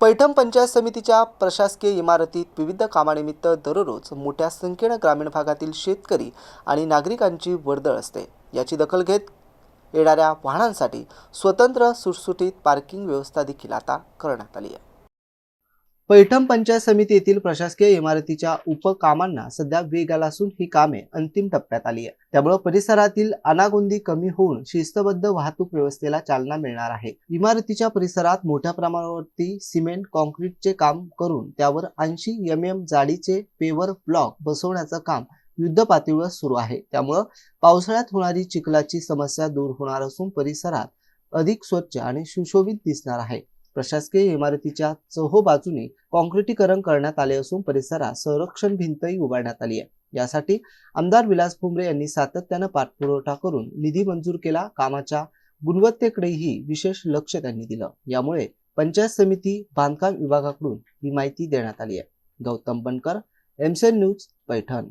पैठण पंचायत समितीच्या प्रशासकीय इमारतीत विविध कामानिमित्त दररोज मोठ्या संख्येनं ग्रामीण भागातील शेतकरी आणि नागरिकांची वर्दळ असते. याची दखल घेत येणाऱ्या वाहनांसाठी स्वतंत्र सुटसुटीत पार्किंग व्यवस्था देखील आता करण्यात आली आहे. पैठण पंचायत समिती येथील प्रशासकीय इमारतीच्या उपकामांना सध्या वेग आला असून ही कामे अंतिम टप्प्यात आली आहे त्यामुळे परिसरातील अनागोंदी कमी होऊन शिस्तबद्ध वाहतूक व्यवस्थेला चालना मिळणार आहे. इमारतीच्या परिसरात मोठ्या प्रमाणावरती सिमेंट कॉन्क्रीटचे काम करून त्यावर ऐंशी एम एम जाडीचे पेवर ब्लॉक बसवण्याचं काम युद्ध पातळीवर सुरू आहे. त्यामुळं पावसाळ्यात होणारी चिखलाची समस्या दूर होणार असून परिसरात अधिक स्वच्छ आणि सुशोभित दिसणार आहे. प्रशासकीय इमारतीच्या चौहो बाजूने कॉन्क्रिटीकरण करण्यात आले असून परिसरात संरक्षण भिंतही उभारण्यात आली आहे. यासाठी आमदार विलास भुमरे यांनी सातत्यानं पाठपुरवठा करून निधी मंजूर केला. कामाच्या गुणवत्तेकडेही विशेष लक्ष त्यांनी दिलं. यामुळे पंचायत समिती बांधकाम विभागाकडून ही माहिती देण्यात आली आहे. गौतम बनकर एमसेन न्यूज पैठण.